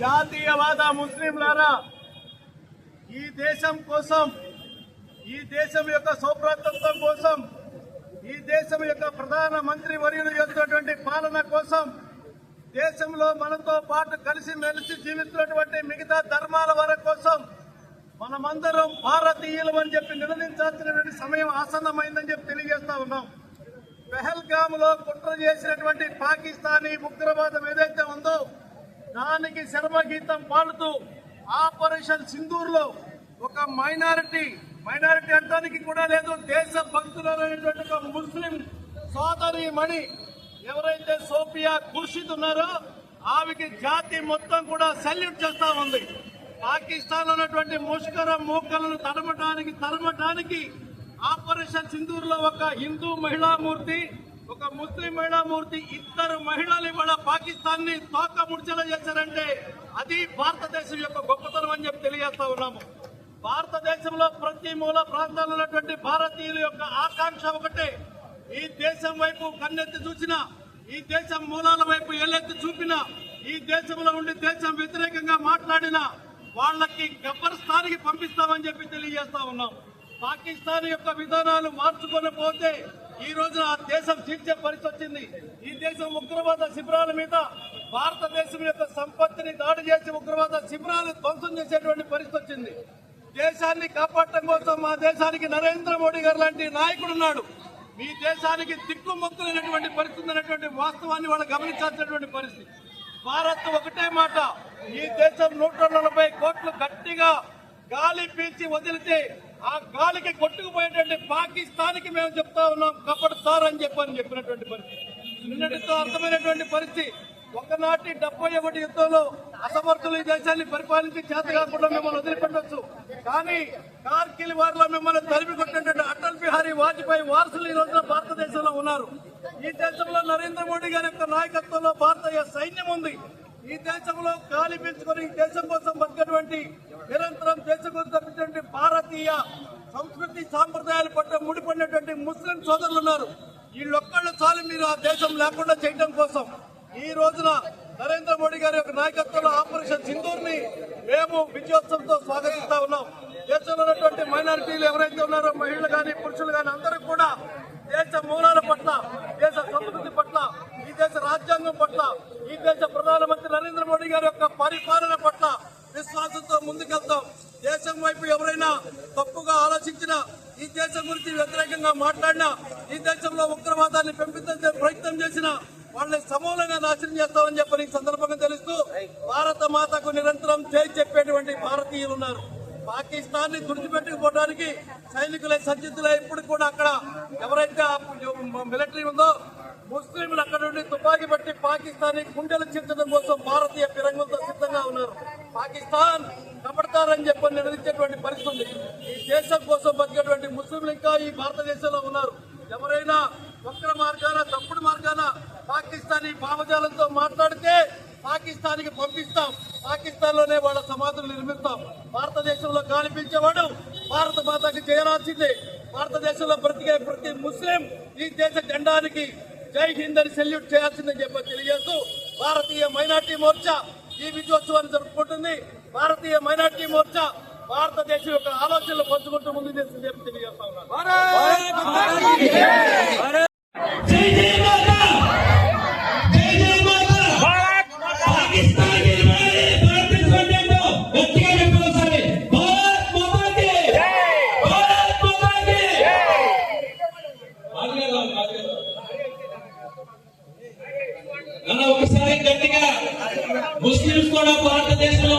జాతీయవాద ముస్లింలారా ఈ దేశం కోసం ఈ దేశం యొక్క సౌభ్రాతత్వం కోసం ఈ దేశం యొక్క ప్రధాన మంత్రి వర్యులు చేస్తున్నటువంటి పాలన కోసం దేశంలో మనతో పాటు కలిసి మెలిసి జీవిస్తున్నటువంటి మిగతా ధర్మాల వరకు కోసం మనమందరం భారతీయులం అని చెప్పి నిలదించాల్సినటువంటి సమయం ఆసన్నమైందని చెప్పి తెలియజేస్తా ఉన్నాం. పెహల్గామ్లో కుట్ర చేసినటువంటి పాకిస్తానీ ఉగ్రవాదం ఏదైతే ఉందో దానికి శర్మగీతం పాడుతూ ఆపరేషన్ సింధూర్లో ఒక మైనారిటీ మైనారిటీ అంటానికి కూడా లేదు దేశ భక్తులైనటువంటి ఒక ముస్లిం సోదరి మణి ఎవరైతే సోఫియా ఖుర్షిద్ ఉన్నారో ఆమెకి జాతి మొత్తం కూడా సెల్యూట్ చేస్తా ఉంది. పాకిస్తాన్ ఉన్నటువంటి ముష్కర మూకలను తడమటానికి తరమటానికి ఆపరేషన్ సింధూర్లో ఒక హిందూ మహిళా మూర్తి ఒక ముస్లిం మహిళా మూర్తి ఇద్దరు మహిళలు ఇవాళ పాకిస్తాన్ని తోక ముడిచేలా చేశారంటే అది భారతదేశం యొక్క గొప్పతనం అని చెప్పి తెలియజేస్తా ఉన్నాము. భారతదేశంలో ప్రతి మూల ప్రాంతాల్లో ఉన్నటువంటి భారతీయుల యొక్క ఆకాంక్ష ఒకటే. ఈ దేశం వైపు కన్నెత్తి చూసినా ఈ దేశం మూలాల వైపు ఏలెత్తి చూపినా ఈ దేశంలో ఉండి దేశం వ్యతిరేకంగా మాట్లాడినా వాళ్ళకి గబ్బర్ స్థానికి పంపిస్తామని చెప్పి తెలియజేస్తా ఉన్నాం. పాకిస్తాన్ యొక్క విధానాలు మార్చుకొని పోతే ఈ రోజున ఆ దేశం చీల్చే పరిస్థితి వచ్చింది. ఈ దేశం ఉగ్రవాద శిబిరాల మీద భారతదేశం యొక్క సంపత్తిని దాడి చేసి ఉగ్రవాద శిబిరాలు ధ్వంసం చేసేటువంటి పరిస్థితి వచ్చింది. దేశాన్ని కాపాడటం కోసం మా దేశానికి నరేంద్ర మోడీ గారు లాంటి నాయకుడు ఉన్నాడు. మీ దేశానికి దిక్కుమొక్కులైనటువంటి పరిస్థితి అనేటువంటి వాస్తవాన్ని వాళ్ళు గమనించాల్సినటువంటి పరిస్థితి. భారత్ ఒకటే మాట ఈ దేశం నూట నలభై కోట్లు గట్టిగా గాలి పీల్చి వదిలితే ఆ గాలికి కొట్టుకుపోయేటువంటి పాకిస్తాన్కి మేము చెప్తా ఉన్నాం కపడతారని చెప్పని చెప్పినటువంటి పరిస్థితి. నిన్నటితో అర్థమైనటువంటి పరిస్థితి. ఒకనాటి డెబ్బై ఒకటి యుద్ధంలో అసమర్థులు ఈ దేశాన్ని పరిపాలించి చేత కాకుండా మిమ్మల్ని వదిలిపెట్టవచ్చు కానీ కార్గిల్ వారిలో మిమ్మల్ని తరిమి కొట్టినటువంటి అటల్ బిహారీ వాజ్పేయి వారసులు ఈ రోజున భారతదేశంలో ఉన్నారు. ఈ దేశంలో నరేంద్ర మోడీ గారి యొక్క నాయకత్వంలో భారతీయ సైన్యం ఉంది. ఈ దేశంలో గాలి పీల్చుకొని ఈ దేశం కోసం బతికేటువంటి నిరంతరం దేశం కోసం తప్పించినటువంటి భారతీయ సంస్కృతి సాంప్రదాయాలు పట్ల ముడిపడినటువంటి ముస్లిం సోదరులు ఉన్నారు. వీళ్ళొక్కళ్ళు చాలు మీరు ఆ దేశం లేకుండా చేయడం కోసం. ఈ రోజున నరేంద్ర మోడీ గారి యొక్క నాయకత్వంలో ఆపరేషన్ సింధూర్ని మేము విజయోత్సవంతో స్వాగతిస్తా ఉన్నాం. దేశంలో ఉన్నటువంటి మైనారిటీలు ఎవరైతే ఉన్నారో మహిళలు కానీ పురుషులు కానీ అందరూ కూడా దేశ మూలాల పట్ల దేశ సంస్కృతి పట్ల ఈ దేశ రాజ్యాంగం పట్ల ఈ దేశ ప్రధానమంత్రి నరేంద్ర మోడీ గారి యొక్క పరిపాలన పట్ల విశ్వాసంతో ముందుకెళ్తాం. దేశం వైపు ఎవరైనా తప్పుగా ఆలోచించినా ఈ దేశం గురించి వ్యతిరేకంగా మాట్లాడినా ఈ దేశంలో ఉగ్రవాదాన్ని పెంపించే ప్రయత్నం చేసినా వాళ్ళని సమూలంగా నాశనం చేస్తామని చెప్పని సందర్భంగా తెలుస్తూ భారత మాతకు నిరంతరం చేయి చెప్పేటువంటి భారతీయులు ఉన్నారు. పాకిస్తాన్ని తుడిచిపెట్టుకుపోవడానికి సైనికులే సజ్జితులే ఇప్పుడు కూడా అక్కడ ఎవరైతే మిలిటరీ ఉందో ముస్లింలు అక్కడ నుండి తుపాకీ పట్టి పాకిస్తాన్ గుండెలు చించడం కోసం భారతీయ ఫిరంగులతో సిద్ధంగా ఉన్నారు. పాకిస్తాన్ కపడతారని చెప్పని నిలదీసేటువంటి పరిస్థితి ఉంది. ఈ దేశం కోసం బతికేటువంటి ముస్లింలు ఇంకా ఈ భారతదేశంలో ఉన్నారు. ఎవరైనా వక్ర మార్గాన తప్పుడు మార్గాన పాకిస్తానీ భావజాలంతో మాట్లాడితే పాకిస్తాన్కి పంపిస్తాం. పాకిస్తాన్లోనే వాళ్ళ సమాధులు నిర్మిస్తాం. భారతదేశంలో గాలి భారత మాతకి చేయరాల్సిందే భారతదేశంలో బ్రతికే ప్రతి ముస్లిం ఈ దేశ జెండానికి జై హింద్ అని సెల్యూట్ చేయాల్సిందని చెప్పి తెలియజేస్తూ భారతీయ మైనార్టీ మోర్చా ఈ విజయోత్సవాన్ని జరుపుకుంటుంది. భారతీయ మైనార్టీ మోర్చా భారతదేశం యొక్క ఆలోచనలు పంచుకుంటూ ముందు చేస్తుంది చెప్పి తెలియజేస్తా ఉన్నాను. జై జై మాతా జై జై మాతా పాకిస్తాన్కి నిలబడి భారతదేశం జెండా గట్టిగా చెప్పాలి భారత్ మాతా కి భారత్ మాతా కి అన్న ఒకసారి గట్టిగా ముస్లింస్ కూడా భారతదేశంలో